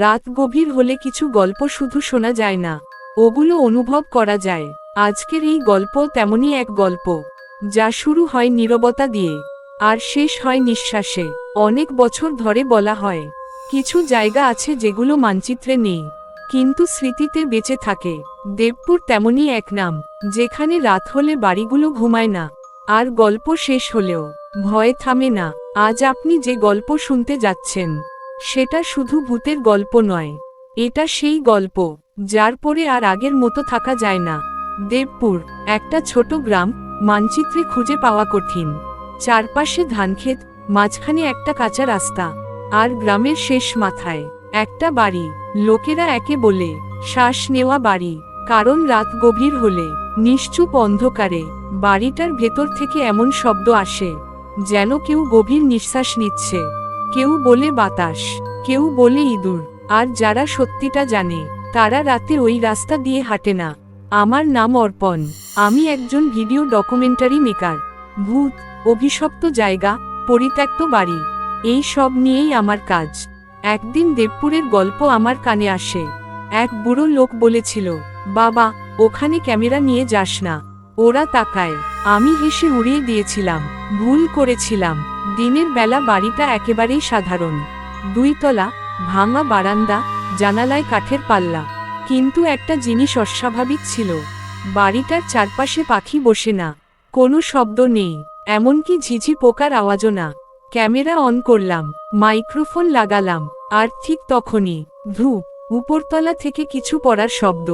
রাত গভীর হলে কিছু গল্প শুধু শোনা যায় না। ওগুলো অনুভব করা যায়। আজকের এই গল্প তেমনই এক গল্প, যা শুরু হয় নীরবতা দিয়ে, আর শেষ হয় নিঃশ্বাসে। অনেক বছর ধরে বলা হয়, কিছু জায়গা আছে যেগুলো মানচিত্রে নেই, কিন্তু স্মৃতিতে বেঁচে থাকে। দেবপুর তেমনই এক নাম, যেখানে রাত হলে বাড়িগুলো ঘুমায় না, আর গল্প শেষ হলেও ভয়ে থামে না। আজ আপনি যে গল্প শুনতে যাচ্ছেন সেটা শুধু ভূতের গল্প নয়। এটা সেই গল্প, যার পরে আর আগের মতো থাকা যায় না। দেবপুর, একটা ছোট গ্রাম, মানচিত্রে খুঁজে পাওয়া কঠিন। চারপাশে ধানক্ষেত, মাঝখানে একটা কাঁচা রাস্তা, আর গ্রামের শেষ মাথায় একটা বাড়ি। লোকেরা একে বলে, শ্বাস নেওয়া বাড়ি, কারণ রাত গভীর হলে, নিশ্চুপ অন্ধকারে, বাড়িটার ভেতর থেকে এমন শব্দ আসে, যেন কেউ গভীর নিঃশ্বাস নিচ্ছে। কেউ বলে বাতাস, কেউ বলে ইঁদুর, আর যারা সত্যিটা জানে, তারা রাতে ওই রাস্তা দিয়ে হাঁটে না। আমার নাম অর্পণ, আমি একজন ভিডিও ডকুমেন্টারি মেকার। ভূত, অভিশপ্ত জায়গা, পরিত্যক্ত বাড়ি, এই সব নিয়েই আমার কাজ। একদিন দেবপুরের গল্প আমার কানে আসে। এক বুড়ো লোক বলেছিল, বাবা, ওখানে ক্যামেরা নিয়ে যাস না। ওরা তাকায়, আমি হেসে উড়িয়ে দিয়েছিলাম, ভুল করেছিলাম। দিনের বেলা বাড়িটা একেবারেই সাধারণ। দুইতলা, ভাঙা বারান্দা, জানালায় কাঠের পাল্লা। কিন্তু একটা জিনিস অস্বাভাবিক ছিল। বাড়িটার চারপাশে পাখি বসে না। কোনো শব্দ নেই, এমনকি ঝিঝি পোকার আওয়াজও না। ক্যামেরা অন করলাম, মাইক্রোফোন লাগালাম, আর ঠিক তখনই ধূপ উপরতলা থেকে কিছু পড়ার শব্দ।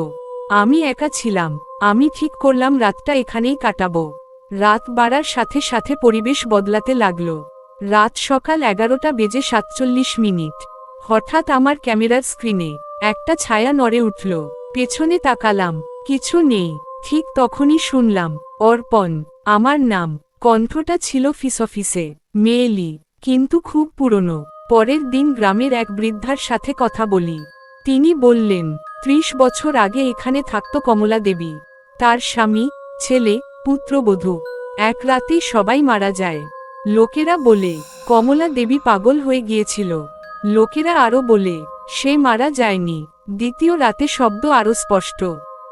আমি একা ছিলাম, আমি ঠিক করলাম রাতটা এখানেই কাটাবো। রাত বাড়ার সাথে সাথে পরিবেশ বদলাতে লাগল। রাত সকাল এগারোটা বেজে সাতচল্লিশ মিনিট। হঠাৎ আমার ক্যামেরার স্ক্রিনে একটা ছায়া নড়ে উঠল। পেছনে তাকালাম। কিছু নেই। ঠিক তখনই শুনলাম, অর্পণ, আমার নাম। কণ্ঠটা ছিল ফিস অফিসে মেয়েলি, কিন্তু খুব পুরনো। পরের দিন গ্রামের এক বৃদ্ধার সাথে কথা বলি। তিনি বললেন, ত্রিশ বছর আগে এখানে থাকত কমলা দেবী তার স্বামী, ছেলে পুত্রবধূ। এক রাতেই সবাই মারা যায়। লোকেরা বলে, কমলা দেবী পাগল হয়ে গিয়েছিল। লোকেরা আরও বলে, সে মারা যায়নি। দ্বিতীয় রাতে শব্দ আরও স্পষ্ট।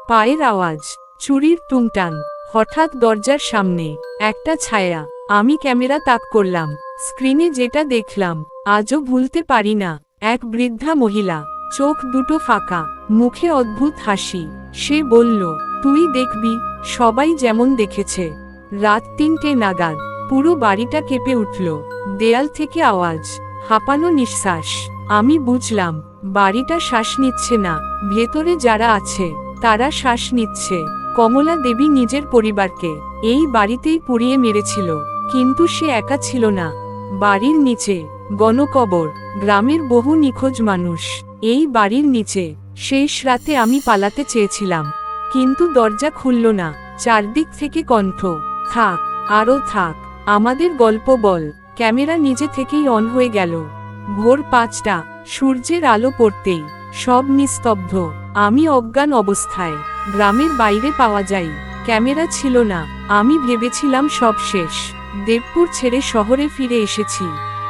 পায়ের আওয়াজ, চুরির টুংটাং, হঠাৎ দরজার সামনে, একটা ছায়া। আমি ক্যামেরা তাক করলাম, স্ক্রিনে যেটা দেখলাম, আজও ভুলতে পারি না। এক বৃদ্ধা মহিলা, চোখ দুটো ফাঁকা, মুখে অদ্ভুত হাসি। সে বলল তুই দেখবি, সবাই যেমন দেখেছে। রাত তিনটে নাগাদ, পুরো বাড়িটা কেঁপে উঠল। দেয়াল থেকে আওয়াজ, হাঁপানো নিঃশ্বাস। আমি বুঝলাম, বাড়িটা শ্বাস নিচ্ছে না। ভেতরে যারা আছে, তারা শ্বাস নিচ্ছে। কমলা দেবী নিজের পরিবারকে এই বাড়িতেই পুড়িয়ে মেরেছিল। কিন্তু সে একা ছিল না। বাড়ির নিচে, গণকবর, গ্রামের বহু নিখোঁজ মানুষ। এই বাড়ির নিচে, শেষ রাতে আমি পালাতে চেয়েছিলাম। কিন্তু দরজা খুলল না। চারদিক থেকে কণ্ঠ, থাক আরও থাক, আমাদের গল্প বল। ক্যামেরা নিজে থেকেই অন হয়ে গেল। ভোর পাঁচটা, সূর্যের আলো পড়তেই, সব নিস্তব্ধ। আমি অজ্ঞান অবস্থায়, গ্রামের বাইরে পাওয়া যাই ক্যামেরা ছিল না, আমি ভেবেছিলাম সব শেষ। দেবপুর ছেড়ে শহরে ফিরে এসেছি।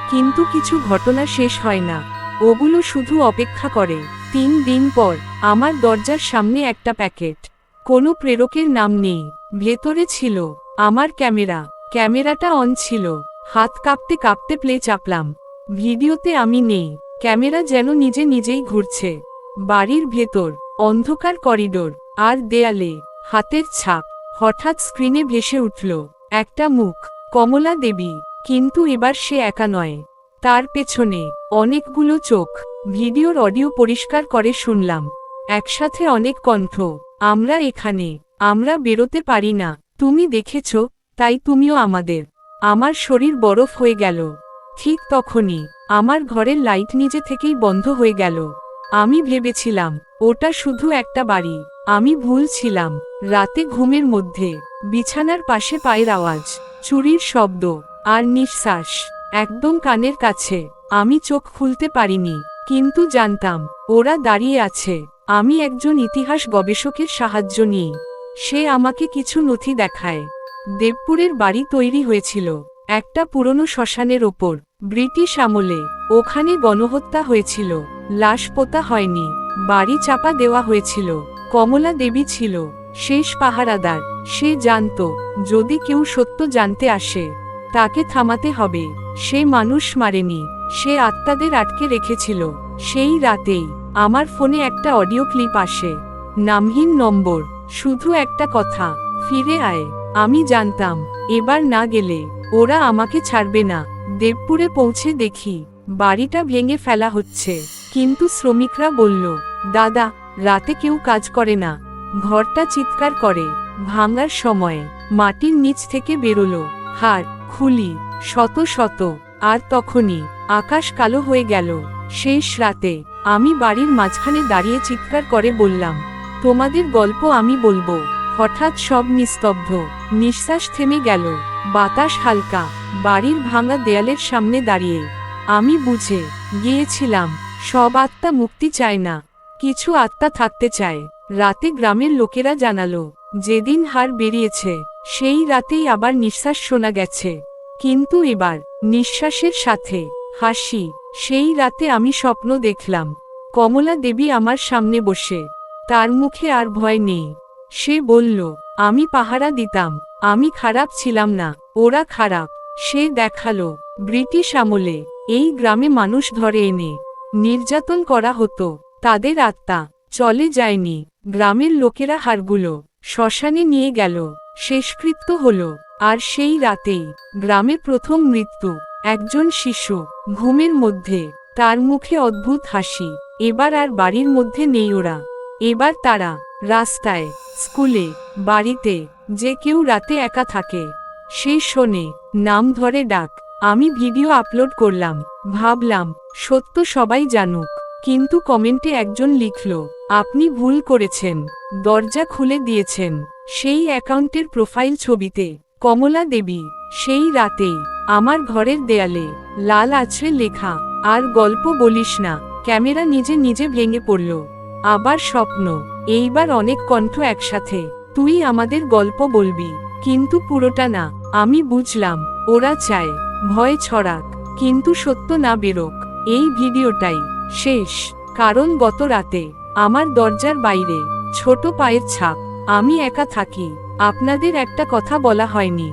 কিন্তু কিছু ঘটনা শেষ হয় না। ওগুলো শুধু অপেক্ষা করে। তিন দিন পর, আমার দরজার সামনে একটা প্যাকেট। কোনো প্রেরকের নাম নেই। ভেতরে ছিল আমার ক্যামেরা। ক্যামেরাটা অন ছিল। হাত কাঁপতে কাঁপতে প্লে চাপলাম। ভিডিওতে আমি নেই। ক্যামেরা যেন নিজে নিজেই ঘুরছে। বাড়ির ভেতর, অন্ধকার করিডোর আর দেয়ালে হাতের ছাপ হঠাৎ স্ক্রিনে ভেসে উঠল। একটা মুখ, কমলা দেবী। কিন্তু এবার সে একা নয়। তার পেছনে অনেকগুলো চোখ। ভিডিওর অডিও পরিষ্কার করে শুনলাম। একসাথে অনেক কণ্ঠ। আমরা এখানে, আমরা বেরোতে পারি না। তুমি দেখেছ, তাই তুমিও আমাদের। আমার শরীর বরফ হয়ে গেল। ঠিক তখনই, আমার ঘরের লাইট নিজে থেকেই বন্ধ হয়ে গেল। আমি ভেবেছিলাম, ওটা শুধু একটা বাড়ি। আমি ভুল ছিলাম। রাতে ঘুমের মধ্যে, বিছানার পাশে পায়ের আওয়াজ, চুরির শব্দ, আর নিঃশ্বাস, একদম কানের কাছে। আমি চোখ খুলতে পারিনি, কিন্তু জানতাম, ওরা দাঁড়িয়ে আছে। আমি একজন ইতিহাস গবেষকের সাহায্য নিই। সে আমাকে কিছু নথি দেখায়। দেবপুরের বাড়ি তৈরি হয়েছিল। একটা পুরনো শ্মশানের ওপর, ব্রিটিশ আমলে, ওখানে গণহত্যা হয়েছিল। লাশ পোতা হয়নি। বাড়ি চাপা দেওয়া হয়েছিল। কমলা দেবী ছিল। শেষ পাহারাদার। সে জানত, যদি কেউ সত্য জানতে আসে, তাকে থামাতে হবে। সে মানুষ মারেনি। সে আত্মাদের আটকে রেখেছিল। সেই রাতেই আমার ফোনে একটা অডিও ক্লিপ আসে। নামহীন নম্বর। শুধু একটা কথা। ফিরে আয়। আমি জানতাম, এবার না গেলে, ওরা আমাকে ছাড়বে না। দেবপুরে পৌঁছে দেখি, বাড়িটা ভেঙে ফেলা হচ্ছে। কিন্তু শ্রমিকরা বলল, দাদা, রাতে কেউ কাজ করে না। ঘরটা চিৎকার করে। ভাঙার সময়, মাটির নিচ থেকে বেরোলো। হার খুলি, শত শত। আর তখনই আকাশ কালো হয়ে গেল। শেষ রাতে আমি বাড়ির মাঝখানে দাঁড়িয়ে চিৎকার করে বললাম, তোমাদের গল্প আমি বলব। হঠাৎ সব নিস্তব্ধ, নিঃশ্বাস থেমে গেল। বাতাস হালকা, বাড়ির ভাঙা দেয়ালের সামনে দাঁড়িয়ে। আমি বুঝে গিয়েছিলাম, সব আত্মা মুক্তি চায় না, কিছু আত্মা থাকতে চায়। রাতে গ্রামের লোকেরা জানালো, যেদিন হার বেরিয়েছে, সেই রাতেই আবার নিঃশ্বাস শোনা গেছে। কিন্তু এবার নিঃশ্বাসের সাথে, হাসি, সেই রাতে আমি স্বপ্ন দেখলাম। কমলা দেবী আমার সামনে বসে। তার মুখে আর ভয় নেই। সে বলল, আমি পাহারা দিতাম। আমি খারাপ ছিলাম না। ওরা খারাপ। সে দেখাল, ব্রিটিশ আমলে, এই গ্রামে মানুষ ধরে এনে, নির্যাতন করা হতো। তাদের আত্মা চলে যায়নি। গ্রামের লোকেরা হারগুলো, শ্মশানে নিয়ে গেল। শেষকৃত্য হল। আর সেই রাতেই গ্রামে প্রথম মৃত্যু, একজন শিশু, ঘুমের মধ্যে, তার মুখে অদ্ভুত হাসি, এবার আর বাড়ির মধ্যে নেই ওরা। এবার তারা রাস্তায়, স্কুলে, বাড়িতে, যে কেউ রাতে একা থাকে। সে শোনে, নাম ধরে ডাক, আমি ভিডিও আপলোড করলাম, ভাবলাম, সত্য সবাই জানুক, কিন্তু কমেন্টে একজন লিখল, আপনি ভুল করেছেন, দরজা খুলে দিয়েছেন, সেই অ্যাকাউন্টের প্রোফাইল ছবিতে। কমলা দেবী, সেই রাতেই আমার ঘরের দেয়ালে লাল আছড়ে লেখা, আর গল্প বলিস না। ক্যামেরা নিজে নিজে ভেঙে পড়ল। আবার স্বপ্ন, এইবার অনেক কণ্ঠ একসাথে, তুই আমাদের গল্প বলবি। কিন্তু পুরোটা না, আমি বুঝলাম, ওরা চায়, ভয় ছড়াক, কিন্তু সত্য না বেরোক, এই ভিডিওটাই শেষ। কারণ গত রাতে আমার দরজার বাইরে ছোট পায়ের ছাপ, আমি একা থাকি। আপনাদের একটা কথা বলা হয়নি।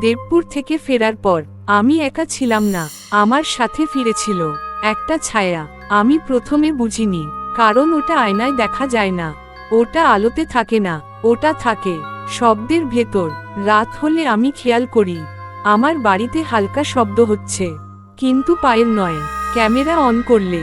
দেবপুর থেকে ফেরার পর, আমি একা ছিলাম না, আমার সাথে ফিরেছিল একটা ছায়া। আমি প্রথমে বুঝিনি, কারণ ওটা আয়নায় দেখা যায় না। ওটা আলোতে থাকে না, ওটা থাকে শব্দের ভেতর। রাত হলে আমি খেয়াল করি, আমার বাড়িতে হালকা শব্দ হচ্ছে, কিন্তু পায়ের নয়। ক্যামেরা অন করলে